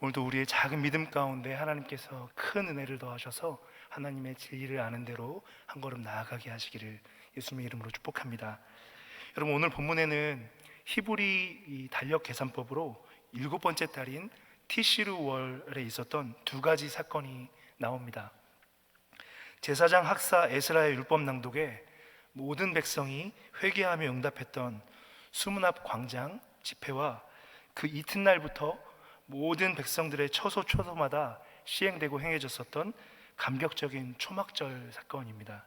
오늘도 우리의 작은 믿음 가운데 하나님께서 큰 은혜를 더하셔서 하나님의 진리를 아는 대로 한 걸음 나아가게 하시기를 예수님의 이름으로 축복합니다. 여러분 오늘 본문에는 히브리 이 달력 계산법으로 일곱 번째 달인 티시르 월에 있었던 두 가지 사건이 나옵니다. 제사장 학사 에스라의 율법 낭독에 모든 백성이 회개하며 응답했던 수문 앞 광장 집회와 그 이튿날부터 모든 백성들의 처소 초소마다 시행되고 행해졌었던 감격적인 초막절 사건입니다.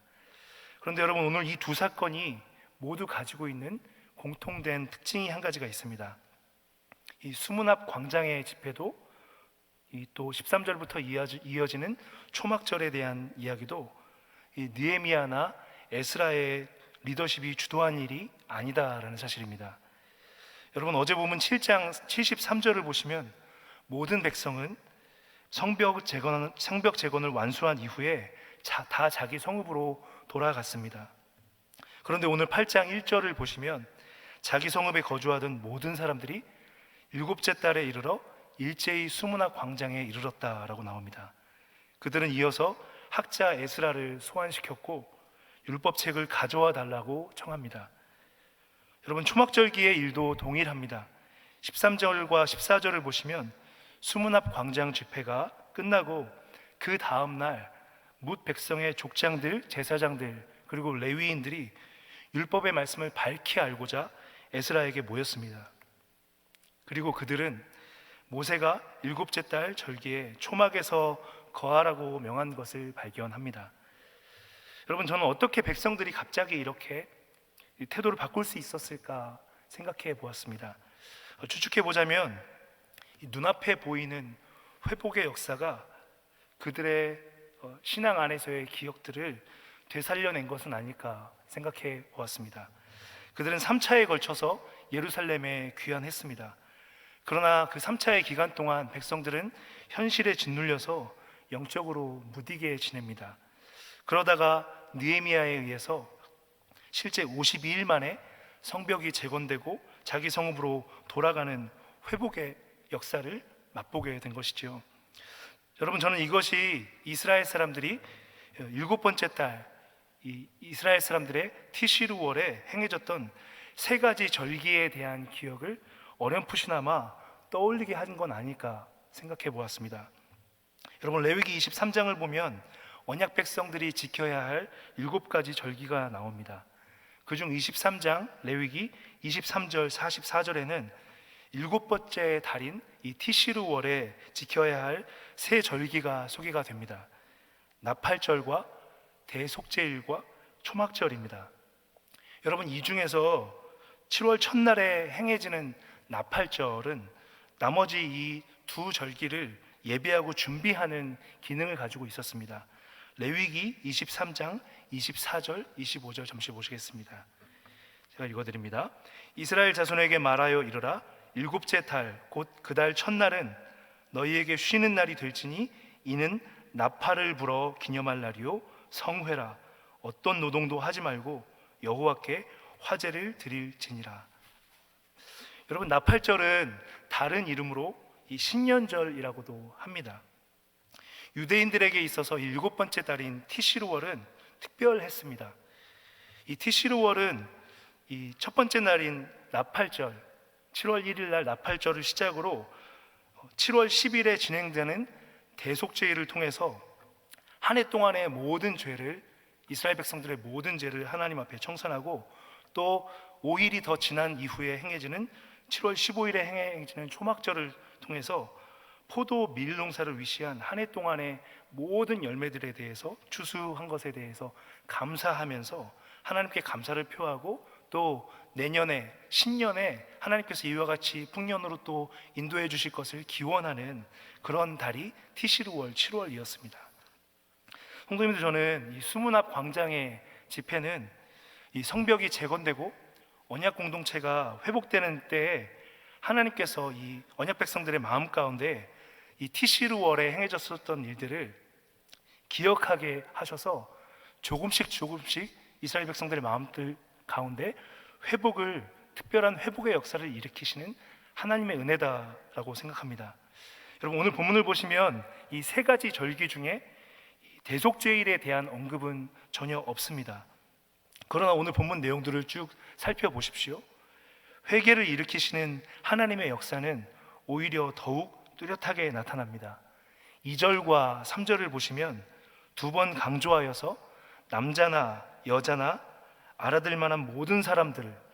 그런데 여러분 오늘 이 두 사건이 모두 가지고 있는 공통된 특징이 한 가지가 있습니다. 이 수문 앞 광장의 집회도 이또 13절부터 이어지 는 초막절에 대한 이야기도 이 느헤미야나 에스라의 리더십이 주도한 일이 아니다라는 사실입니다. 여러분 어제 보면 7장 73절을 보시면 모든 백성은 성벽 재건 성벽 재건을 완수한 이후에 자, 다 자기 성읍으로 돌아갔습니다. 그런데 오늘 8장 1절을 보시면 자기 성읍에 거주하던 모든 사람들이 일곱째 달에 이르러 일제히 수문학 광장에 이르렀다라고 나옵니다. 그들은 이어서 학자 에스라를 소환시켰고 율법책을 가져와 달라고 청합니다. 여러분 초막절기의 일도 동일합니다. 13절과 14절을 보시면 수문 앞 광장 집회가 끝나고 그 다음 날 뭇 백성의 족장들, 제사장들 그리고 레위인들이 율법의 말씀을 밝히 알고자 에스라에게 모였습니다. 그리고 그들은 모세가 일곱째 달 절기에 초막에서 거하라고 명한 것을 발견합니다. 여러분 저는 어떻게 백성들이 갑자기 이렇게 태도를 바꿀 수 있었을까 생각해 보았습니다. 어, 추측해 보자면 눈앞에 보이는 회복의 역사가 그들의 어, 신앙 안에서의 기억들을 되살려낸 것은 아닐까 생각해 보았습니다. 그들은 3차에 걸쳐서 예루살렘에 귀환했습니다. 그러나 그 3차의 기간 동안 백성들은 현실에 짓눌려서 영적으로 무디게 지냅니다. 그러다가 느헤미야에 의해서 실제 52일 만에 성벽이 재건되고 자기 성읍으로 돌아가는 회복의 역사를 맛보게 된 것이죠. 여러분 저는 이것이 이스라엘 사람들이 일곱 번째 달이 이스라엘 사람들의 티시루월에 행해졌던 세 가지 절기에 대한 기억을 어렴풋이나마 떠올리게 한 건 아닐까 생각해 보았습니다. 여러분 레위기 23장을 보면 언약 백성들이 지켜야 할 일곱 가지 절기가 나옵니다. 그중 23장 레위기 23절 44절에는 일곱 번째 달인 이 티시루월에 지켜야 할 세 절기가 소개가 됩니다. 나팔절과 대속제일과 초막절입니다. 여러분 이 중에서 7월 첫날에 행해지는 나팔절은 나머지 이 두 절기를 예배하고 준비하는 기능을 가지고 있었습니다. 레위기 23장 24절 25절 잠시 보시겠습니다. 제가 읽어드립니다. 이스라엘 자손에게 말하여 이르라 일곱째 달 곧 그 달 첫날은 너희에게 쉬는 날이 될지니 이는 나팔을 불어 기념할 날이요 성회라 어떤 노동도 하지 말고 여호와께 화제를 드릴지니라. 여러분 나팔절은 다른 이름으로 이 신년절이라고도 합니다. 유대인들에게 있어서 일곱 번째 달인 티시루월은 특별했습니다. 이 티시루월은 이 첫 번째 날인 나팔절, 7월 1일 날 나팔절을 시작으로 7월 10일에 진행되는 대속제일을 통해서 한 해 동안의 모든 죄를 이스라엘 백성들의 모든 죄를 하나님 앞에 청산하고 또 5일이 더 지난 이후에 행해지는 7월 15일에 행해지는 초막절을 통해서 포도 밀 농사를 위시한 한 해 동안의 모든 열매들에 대해서 추수한 것에 대해서 감사하면서 하나님께 감사를 표하고 또 내년에 신년에 하나님께서 이와 같이 풍년으로 또 인도해 주실 것을 기원하는 그런 달이 티시루월 7월이었습니다. 성도님들 저는 이 수문 앞 광장의 집회는 이 성벽이 재건되고 언약 공동체가 회복되는 때에 하나님께서 이 언약 백성들의 마음 가운데 이 티시루월에 행해졌었던 일들을 기억하게 하셔서 조금씩 조금씩 이스라엘 백성들의 마음들 가운데 회복을 특별한 회복의 역사를 일으키시는 하나님의 은혜다라고 생각합니다. 여러분 오늘 본문을 보시면 이 세 가지 절기 중에 이 대속죄일에 대한 언급은 전혀 없습니다. 그러나 오늘 본문 내용들을 쭉 살펴보십시오. 회개를 일으키시는 하나님의 역사는 오히려 더욱 뚜렷하게 나타납니다. 2절과 3절을 보시면 두 번 강조하여서 남자나 여자나 알아들 만한 모든 사람들을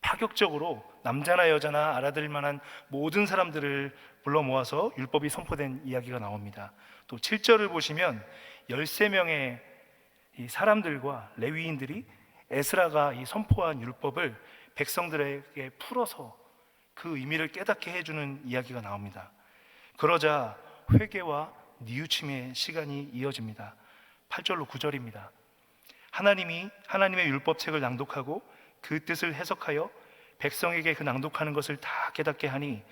파격적으로 남자나 여자나 알아들 만한 모든 사람들을 불러 모아서 율법이 선포된 이야기가 나옵니다. 또 7절을 보시면 13명의 이 사람들과 레위인들이 에스라가 이 선포한 율법을 백성들에게 풀어서 그 의미를 깨닫게 해주는 이야기가 나옵니다. 그러자 회개와 뉘우침의 시간이 이어집니다. 8절로 9절입니다. 하나님이 하나님의 율법책을 낭독하고 그 뜻을 해석하여 백성에게 그 낭독하는 것을 다 깨닫게 하니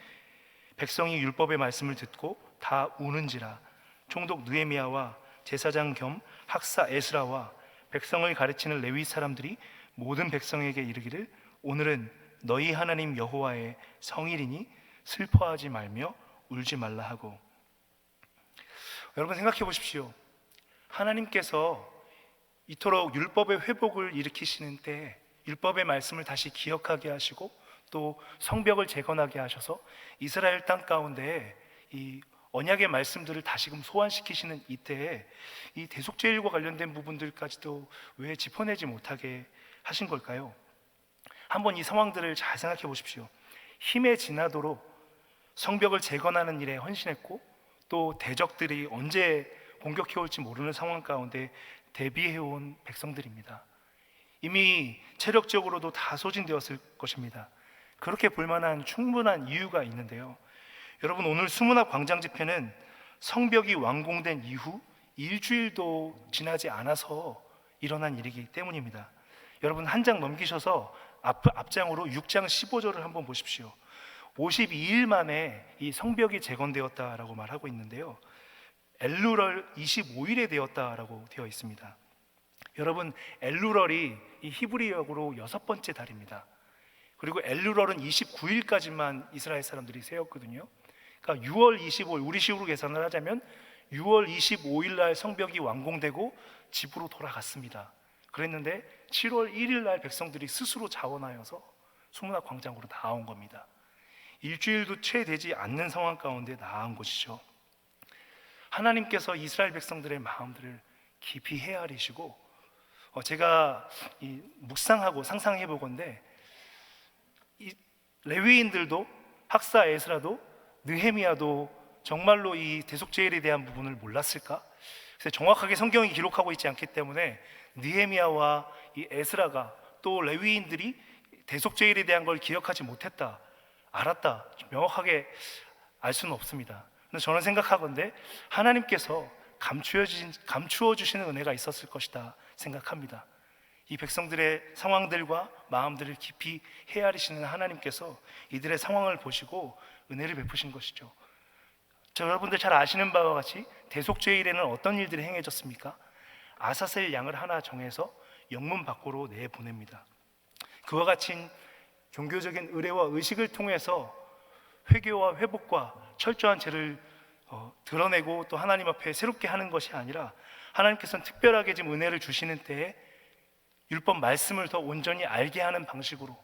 백성이 율법의 말씀을 듣고 다 우는지라 총독 느헤미야와 제사장 겸 학사 에스라와 백성을 가르치는 레위 사람들이 모든 백성에게 이르기를 오늘은 너희 하나님 여호와의 성일이니 슬퍼하지 말며 울지 말라 하고 여러분 생각해 보십시오. 하나님께서 이토록 율법의 회복을 일으키시는 때 율법의 말씀을 다시 기억하게 하시고 또 성벽을 재건하게 하셔서 이스라엘 땅 가운데 이 언약의 말씀들을 다시금 소환시키시는 이때에 이 대속죄일과 관련된 부분들까지도 왜 짚어내지 못하게 하신 걸까요? 한번 이 상황들을 잘 생각해 보십시오. 힘에 지나도록 성벽을 재건하는 일에 헌신했고 또 대적들이 언제 공격해 올지 모르는 상황 가운데 대비해 온 백성들입니다. 이미 체력적으로도 다 소진되었을 것입니다. 그렇게 볼 만한 충분한 이유가 있는데요. 여러분 오늘 수문학 광장 집회는 성벽이 완공된 이후 일주일도 지나지 않아서 일어난 일이기 때문입니다. 여러분 한 장 넘기셔서 앞, 앞장으로 6장 15절을 한번 보십시오. 52일 만에 이 성벽이 재건되었다라고 말하고 있는데요. 엘루럴 25일에 되었다라고 되어 있습니다. 여러분 엘루럴이 이 히브리어로 여섯 번째 달입니다. 그리고 엘루럴은 29일까지만 이스라엘 사람들이 세웠거든요. 그러니까 6월 25일 우리 식으로 계산을 하자면 6월 25일 날 성벽이 완공되고 집으로 돌아갔습니다. 그랬는데 7월 1일 날 백성들이 스스로 자원하여서 수문학 광장으로 나온 겁니다. 일주일도 채 되지 않는 상황 가운데 나온 것이죠. 하나님께서 이스라엘 백성들의 마음들을 깊이 헤아리시고 어, 제가 이 묵상하고 상상해 보건데 이 레위인들도 학사 에스라도 느헤미야도 정말로 이 대속죄일에 대한 부분을 몰랐을까? 그래서 정확하게 성경이 기록하고 있지 않기 때문에 느헤미야와 이 에스라가 또 레위인들이 대속죄일에 대한 걸 기억하지 못했다, 알았다, 명확하게 알 수는 없습니다. 저는 생각하건데 하나님께서 감추어 주신 감추어 주시는 은혜가 있었을 것이다 생각합니다. 이 백성들의 상황들과 마음들을 깊이 헤아리시는 하나님께서 이들의 상황을 보시고 은혜를 베푸신 것이죠. 저 여러분들 잘 아시는 바와 같이 대속죄 일에는 어떤 일들이 행해졌습니까? 아사셀 양을 하나 정해서 영문 밖으로 내보냅니다. 그와 같이 종교적인 의례와 의식을 통해서 회개와 회복과 철저한 죄를 어, 드러내고 또 하나님 앞에 새롭게 하는 것이 아니라 하나님께서는 특별하게 지금 은혜를 주시는 때에 율법 말씀을 더 온전히 알게 하는 방식으로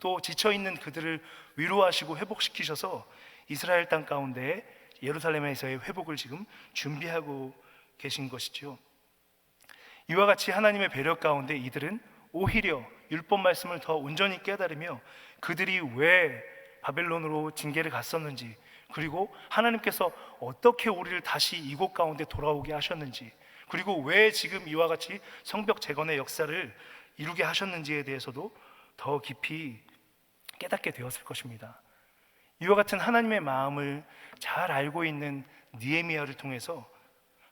또 지쳐 있는 그들을 위로하시고 회복시키셔서 이스라엘 땅 가운데 예루살렘에서의 회복을 지금 준비하고 계신 것이죠. 이와 같이 하나님의 배려 가운데 이들은 오히려 율법 말씀을 더 온전히 깨달으며 그들이 왜 바벨론으로 징계를 갔었는지 그리고 하나님께서 어떻게 우리를 다시 이곳 가운데 돌아오게 하셨는지 그리고 왜 지금 이와 같이 성벽 재건의 역사를 이루게 하셨는지에 대해서도 더 깊이 깨닫게 되었을 것입니다. 이와 같은 하나님의 마음을 잘 알고 있는 니에미아를 통해서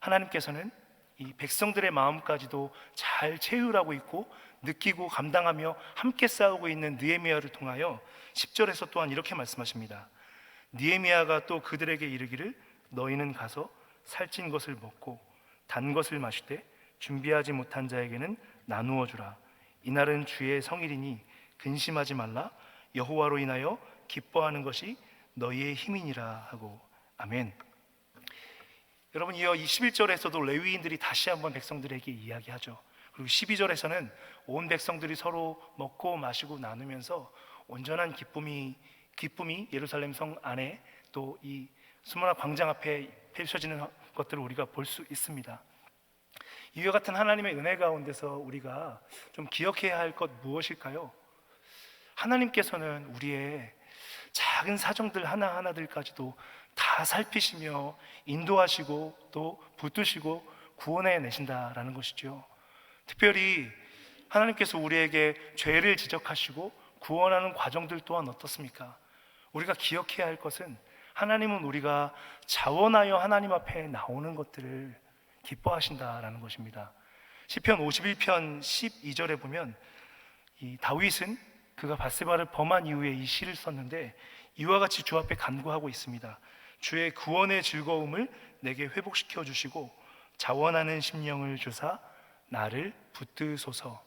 하나님께서는 이 백성들의 마음까지도 잘 체휼하고 있고 느끼고 감당하며 함께 싸우고 있는 느헤미야를 통하여 10절에서 또한 이렇게 말씀하십니다. 니에미아가 또 그들에게 이르기를 너희는 가서 살찐 것을 먹고 단 것을 마시되 준비하지 못한 자에게는 나누어 주라. 이날은 주의 성일이니 근심하지 말라. 여호와로 인하여 기뻐하는 것이 너희의 힘이니라 하고 아멘. 여러분 이어 21절에서도 레위인들이 다시 한번 백성들에게 이야기하죠. 그리고 12절에서는 온 백성들이 서로 먹고 마시고 나누면서 온전한 기쁨이 기쁨이 예루살렘 성 안에 또이 수문화 광장 앞에 펼쳐지는 것들을 우리가 볼 수 있습니다. 이와 같은 하나님의 은혜 가운데서 우리가 좀 기억해야 할 것 무엇일까요? 하나님께서는 우리의 작은 사정들 하나하나들까지도 다 살피시며 인도하시고 또 붙드시고 구원해 내신다라는 것이죠. 특별히 하나님께서 우리에게 죄를 지적하시고 구원하는 과정들 또한 어떻습니까? 우리가 기억해야 할 것은 하나님은 우리가 자원하여 하나님 앞에 나오는 것들을 기뻐하신다라는 것입니다. 시편 51편 12절에 보면 이 다윗은 그가 바세바를 범한 이후에 이 시를 썼는데 이와 같이 주 앞에 간구하고 있습니다. 주의 구원의 즐거움을 내게 회복시켜 주시고 자원하는 심령을 주사 나를 붙드소서.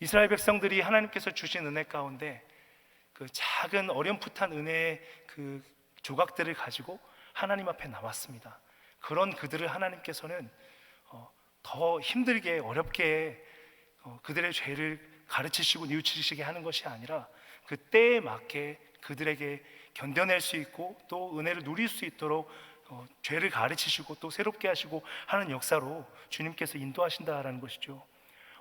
이스라엘 백성들이 하나님께서 주신 은혜 가운데 그 작은 어렴풋한 은혜의 그 조각들을 가지고 하나님 앞에 나왔습니다. 그런 그들을 하나님께서는 어, 더 힘들게 어렵게 어, 그들의 죄를 가르치시고 뉘우치시게 하는 것이 아니라 그 때에 맞게 그들에게 견뎌낼 수 있고 또 은혜를 누릴 수 있도록 어, 죄를 가르치시고 또 새롭게 하시고 하는 역사로 주님께서 인도하신다라는 것이죠.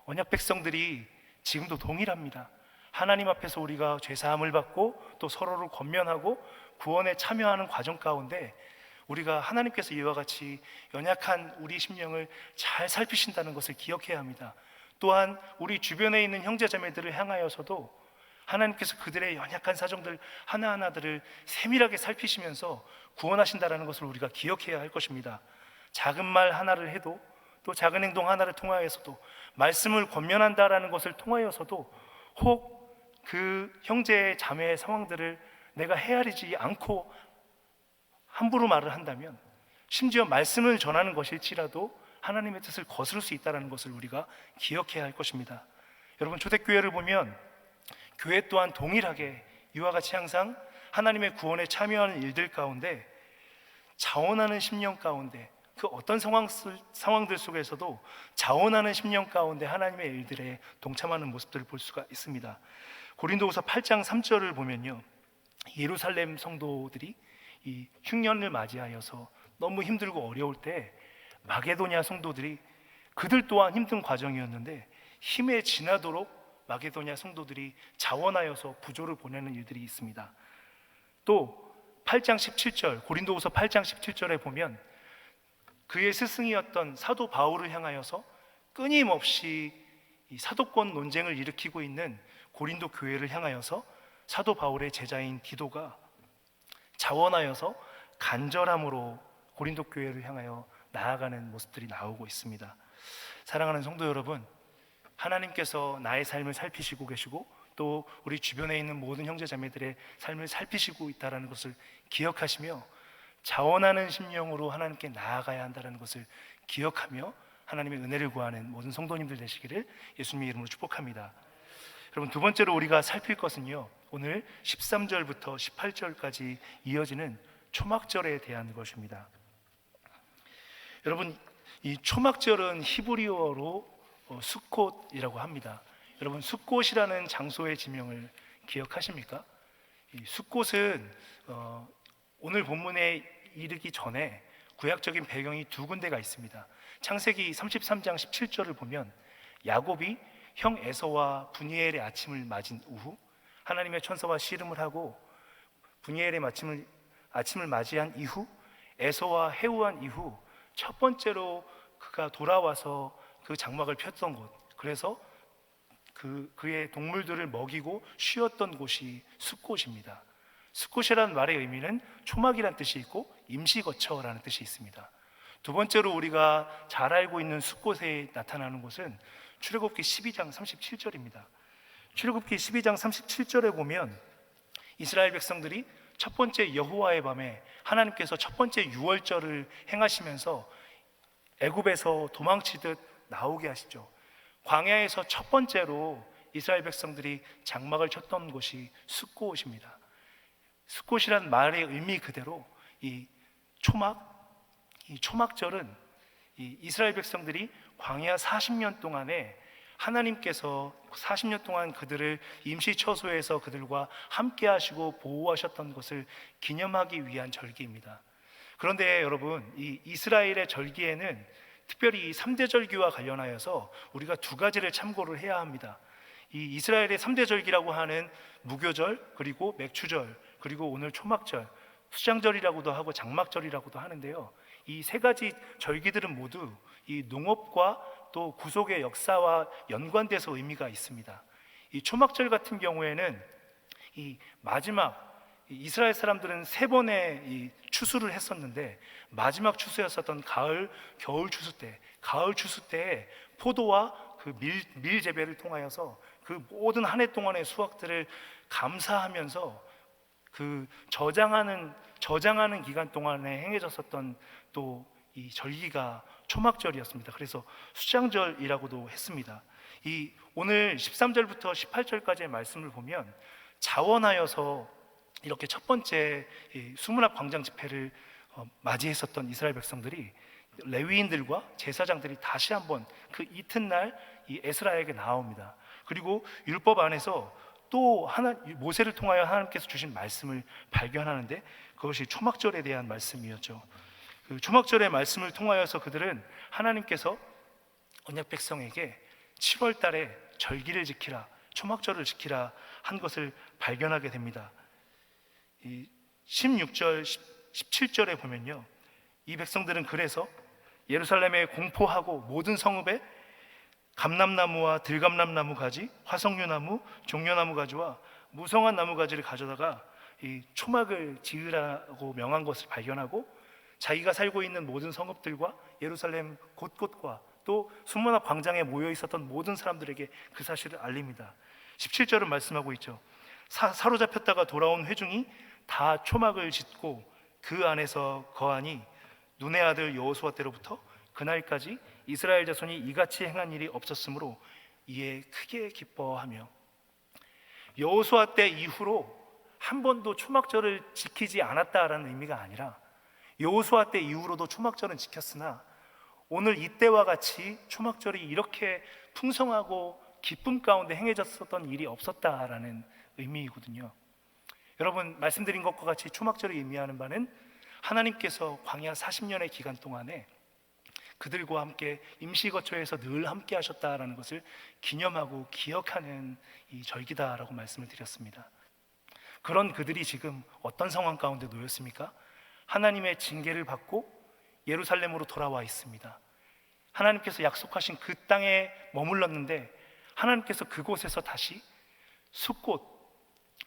언약 백성들이 지금도 동일합니다. 하나님 앞에서 우리가 죄 사함을 받고 또 서로를 권면하고 구원에 참여하는 과정 가운데 우리가 하나님께서 이와 같이 연약한 우리 심령을 잘 살피신다는 것을 기억해야 합니다. 또한 우리 주변에 있는 형제자매들을 향하여서도 하나님께서 그들의 연약한 사정들 하나하나들을 세밀하게 살피시면서 구원하신다라는 것을 우리가 기억해야 할 것입니다. 작은 말 하나를 해도 또 작은 행동 하나를 통하여서도 말씀을 권면한다라는 것을 통하여서도 혹 그 형제의 자매의 상황들을 내가 헤아리지 않고 함부로 말을 한다면 심지어 말씀을 전하는 것일지라도 하나님의 뜻을 거스를 수 있다는 것을 우리가 기억해야 할 것입니다. 여러분 초대교회를 보면 교회 또한 동일하게 이와 같이 항상 하나님의 구원에 참여하는 일들 가운데 자원하는 심령 가운데 그 어떤 상황, 상황들 속에서도 자원하는 심령 가운데 하나님의 일들에 동참하는 모습들을 볼 수가 있습니다. 고린도후서 8장 3절을 보면요. 예루살렘 성도들이 이 흉년을 맞이하여서 너무 힘들고 어려울 때 마게도냐 성도들이 그들 또한 힘든 과정이었는데 힘에 지나도록 마게도냐 성도들이 자원하여서 부조를 보내는 일들이 있습니다. 또 8장 17절 고린도후서 8장 17절에 보면 그의 스승이었던 사도 바울을 향하여서 끊임없이 이 사도권 논쟁을 일으키고 있는 고린도 교회를 향하여서 사도 바울의 제자인 디도가 자원하여서 간절함으로 고린도 교회를 향하여 나아가는 모습들이 나오고 있습니다. 사랑하는 성도 여러분, 하나님께서 나의 삶을 살피시고 계시고 또 우리 주변에 있는 모든 형제 자매들의 삶을 살피시고 있다라는 것을 기억하시며 자원하는 심령으로 하나님께 나아가야 한다는 것을 기억하며 하나님의 은혜를 구하는 모든 성도님들 되시기를 예수님의 이름으로 축복합니다. 여러분 두 번째로 우리가 살필 것은요. 오늘 13절부터 18절까지 이어지는 초막절에 대한 것입니다. 여러분 이 초막절은 히브리어로 어, 수콧이라고 합니다. 여러분 수꽃이라는 장소의 지명을 기억하십니까? 이 수꽃은 어, 오늘 본문에 이르기 전에 구약적인 배경이 두 군데가 있습니다. 창세기 33장 17절을 보면 야곱이 형 에서와 분이엘의 아침을 맞은 이후 하나님의 천사와 씨름을 하고 분이엘의 아침을 아침을 맞이한 이후 에서와 해우한 이후 첫 번째로 그가 돌아와서 그 장막을 폈던 곳 그래서 그 그의 동물들을 먹이고 쉬었던 곳이 숲곳입니다. 숲곳이라는 말의 의미는 초막이란 뜻이 있고 임시거처라는 뜻이 있습니다. 두 번째로 우리가 잘 알고 있는 숲곳에 나타나는 곳은 출애굽기 12장 37절입니다. 출애굽기 12장 37절에 보면 이스라엘 백성들이 첫 번째 여호와의 밤에 하나님께서 첫 번째 유월절을 행하시면서 애굽에서 도망치듯 나오게 하시죠. 광야에서 첫 번째로 이스라엘 백성들이 장막을 쳤던 곳이 숫곳입니다. 숫곳이란 말의 의미 그대로 이 초막, 이 초막절은 이 이스라엘 백성들이 광야 40년 동안에 하나님께서 40년 동안 그들을 임시 처소에서 그들과 함께 하시고 보호하셨던 것을 기념하기 위한 절기입니다. 그런데 여러분, 이 이스라엘의 절기에는 특별히 이 3대 절기와 관련하여서 우리가 두 가지를 참고를 해야 합니다. 이 이스라엘의 3대 절기라고 하는 무교절, 그리고 맥추절, 그리고 오늘 초막절, 수장절이라고도 하고 장막절이라고도 하는데요. 이 세 가지 절기들은 모두 이 농업과 또 구속의 역사와 연관돼서 의미가 있습니다. 이 초막절 같은 경우에는 이 마지막 이 이스라엘 사람들은 세 번의 이 추수를 했었는데 마지막 추수였었던 가을 겨울 추수 때 가을 추수 때에 포도와 그밀 밀 재배를 통하여서 그 모든 한 해 동안의 수확들을 감사하면서 그 저장하는 저장하는 기간 동안에 행해졌었던 또 이 절기가 초막절이었습니다. 그래서 수장절이라고도 했습니다. 이 오늘 13절부터 18절까지의 말씀을 보면 자원하여서 이렇게 첫 번째 이 수문학 광장 집회를 어, 맞이했었던 이스라엘 백성들이 레위인들과 제사장들이 다시 한번 그 이튿날 이 에스라에게 나옵니다. 그리고 율법 안에서 또 하나 모세를 통하여 하나님께서 주신 말씀을 발견하는데 그것이 초막절에 대한 말씀이었죠. 그 초막절의 말씀을 통하여서 그들은 하나님께서 언약 백성에게 7월 달에 절기를 지키라, 초막절을 지키라 한 것을 발견하게 됩니다. 이 16절, 17절에 보면요. 이 백성들은 그래서 예루살렘에 공포하고 모든 성읍에 감람나무와 들감람나무 가지, 화석류나무, 종려나무 가지와 무성한 나무 가지를 가져다가 이 초막을 지으라고 명한 것을 발견하고 자기가 살고 있는 모든 성읍들과 예루살렘 곳곳과 또 수문학 광장에 모여 있었던 모든 사람들에게 그 사실을 알립니다. 17절은 말씀하고 있죠. 사, 사로잡혔다가 돌아온 회중이 다 초막을 짓고 그 안에서 거하니 눈의 아들 여호수아 때로부터 그날까지 이스라엘 자손이 이같이 행한 일이 없었으므로 이에 크게 기뻐하며 여호수아 때 이후로 한 번도 초막절을 지키지 않았다라는 의미가 아니라 여호수아 때 이후로도 초막절은 지켰으나 오늘 이때와 같이 초막절이 이렇게 풍성하고 기쁨 가운데 행해졌었던 일이 없었다라는 의미이거든요. 여러분 말씀드린 것과 같이 초막절이 의미하는 바는 하나님께서 광야 40년의 기간 동안에 그들과 함께 임시 거처에서 늘 함께 하셨다라는 것을 기념하고 기억하는 이 절기다라고 말씀을 드렸습니다. 그런 그들이 지금 어떤 상황 가운데 놓였습니까? 하나님의 징계를 받고 예루살렘으로 돌아와 있습니다. 하나님께서 약속하신 그 땅에 머물렀는데 하나님께서 그곳에서 다시 숲꽃,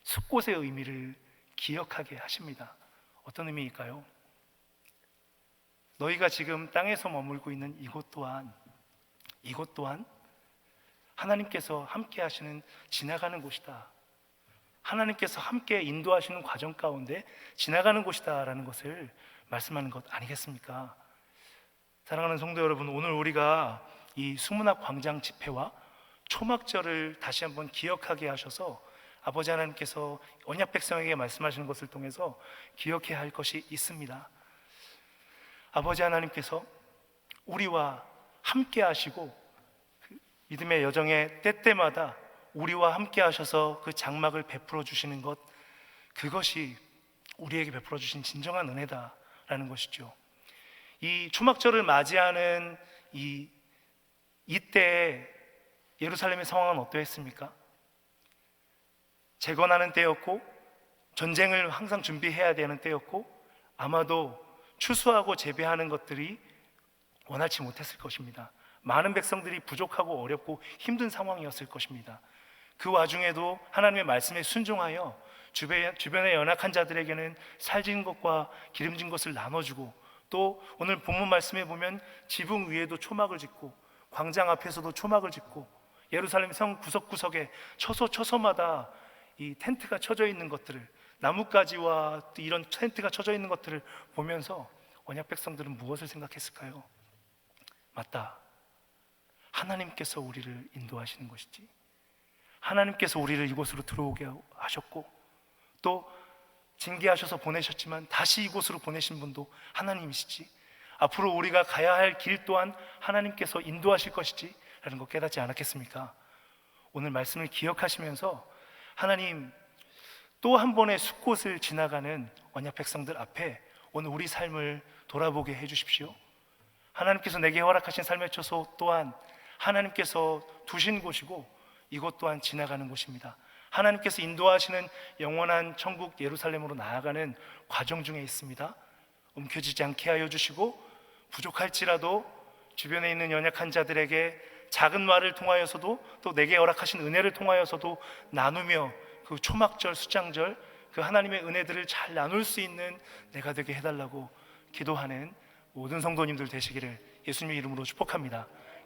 숲꽃의 의미를 기억하게 하십니다. 어떤 의미일까요? 너희가 지금 땅에서 머물고 있는 이곳 또한 이곳 또한 하나님께서 함께 하시는 지나가는 곳이다. 하나님께서 함께 인도하시는 과정 가운데 지나가는 곳이다라는 것을 말씀하는 것 아니겠습니까? 사랑하는 성도 여러분, 오늘 우리가 이 수문학 광장 집회와 초막절을 다시 한번 기억하게 하셔서 아버지 하나님께서 언약 백성에게 말씀하시는 것을 통해서 기억해야 할 것이 있습니다. 아버지 하나님께서 우리와 함께 하시고 그 믿음의 여정의 때때마다 우리와 함께 하셔서 그 장막을 베풀어 주시는 것 그것이 우리에게 베풀어 주신 진정한 은혜다라는 것이죠. 이 초막절을 맞이하는 이 이때 예루살렘의 상황은 어떠했습니까? 재건하는 때였고 전쟁을 항상 준비해야 되는 때였고 아마도 추수하고 재배하는 것들이 원활치 못했을 것입니다. 많은 백성들이 부족하고 어렵고 힘든 상황이었을 것입니다. 그 와중에도 하나님의 말씀에 순종하여 주변, 주변의 연약한 자들에게는 살진 것과 기름진 것을 나눠주고 또 오늘 본문 말씀에 보면 지붕 위에도 초막을 짓고 광장 앞에서도 초막을 짓고 예루살렘 성 구석구석에 처소 처소마다 이 텐트가 쳐져 있는 것들을 나뭇가지와 이런 텐트가 쳐져 있는 것들을 보면서 언약 백성들은 무엇을 생각했을까요? 맞다. 하나님께서 우리를 인도하시는 것이지. 하나님께서 우리를 이곳으로 들어오게 하셨고 또 징계하셔서 보내셨지만 다시 이곳으로 보내신 분도 하나님이시지. 앞으로 우리가 가야 할 길 또한 하나님께서 인도하실 것이지. 라는 거 깨닫지 않았겠습니까? 오늘 말씀을 기억하시면서 하나님 또 한 번의 숲곳을 지나가는 언약 백성들 앞에 오늘 우리 삶을 돌아보게 해 주십시오. 하나님께서 내게 허락하신 삶의 처소 또한 하나님께서 두신 곳이고 이곳 또한 지나가는 곳입니다. 하나님께서 인도하시는 영원한 천국 예루살렘으로 나아가는 과정 중에 있습니다. 움켜쥐지 않게 하여 주시고 부족할지라도 주변에 있는 연약한 자들에게 작은 말을 통하여서도 또 내게 허락하신 은혜를 통하여서도 나누며 그 초막절 수장절 그 하나님의 은혜들을 잘 나눌 수 있는 내가 되게 해달라고 기도하는 모든 성도님들 되시기를 예수님의 이름으로 축복합니다.